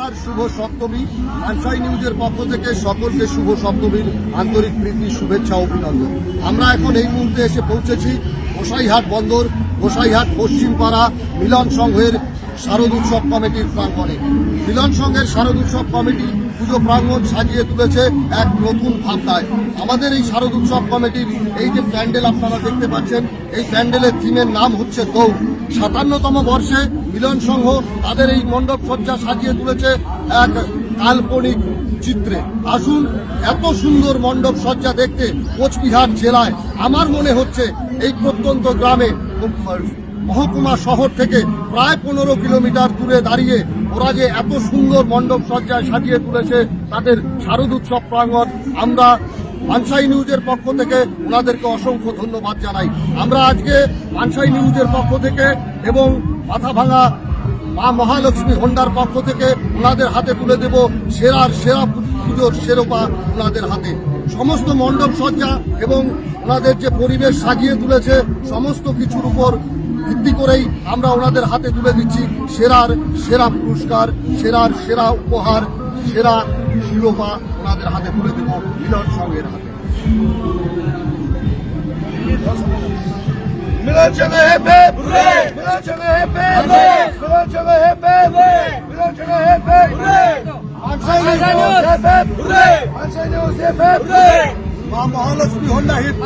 নমস্কার, শুভ সপ্তমী। আনসাই নিউজের পক্ষ থেকে সকলকে শুভ সপ্তমীর আন্তরিক প্রীতি, শুভেচ্ছা, অভিনন্দন। আমরা এখন এই মুহূর্তে এসে পৌঁছেছি গোসাইহাট বন্দর, গোসাইহাট পশ্চিমপাড়া মিলন সংঘের শারদ উৎসব কমিটির প্রাঙ্গণে। মিলন সংঘের শারদ উৎসব কমিটি পুজো প্রাঙ্গণ সাজিয়ে তুলেছে এক নতুন ভাবনায়। আমাদের এই শারদ উৎসব কমিটির এই যে প্যান্ডেল আপনারা দেখতে পাচ্ছেন, এই প্যান্ডেলের থিমের নাম হচ্ছে দৌড়। সাতান্নতম বর্ষে মিলন সংঘ তাদের এই মণ্ডপ সজ্জা সাজিয়ে তুলেছে এক কাল্পনিক চিত্রে। আসুন, এত সুন্দর মণ্ডপ সজ্জা দেখতে কোচবিহার জেলায়। আমার মনে হচ্ছে এই প্রত্যন্ত গ্রামে মহকুমা শহর থেকে প্রায় পনেরো কিলোমিটার দূরে দাঁড়িয়ে ওরা যে এত সুন্দর মণ্ডপ সজ্জায় সাজিয়ে তুলেছে, তাদের শারদ উৎসব প্রাঙ্গণ, আমরা মানসাই নিউজের পক্ষ থেকে ওনাদেরকে অসংখ্য ধন্যবাদ জানাই। আমরা আজকে মানসাই নিউজের পক্ষ থেকে এবং মাথা ভাঙা মা মহালক্ষ্মী হোন্ডার পক্ষ থেকে ওনাদের হাতে তুলে দেব সেরার সেরা পুজোর শেরোপা ওনাদের হাতে। সমস্ত মণ্ডপ সজ্জা এবং ওনাদের যে পরিবেশ সাজিয়ে তুলেছে, সমস্ত কিছুর উপর ভিত্তি করেই আমরা ওনাদের হাতে তুলে দিচ্ছি সেরার সেরা পুরস্কার সেরার সেরা উপহার সেরা শিরোপা ওনাদের হাতে তুলে দেব মিলন সঙ্গের হাতে মহালক্ষ্মী হোন্ডা হিট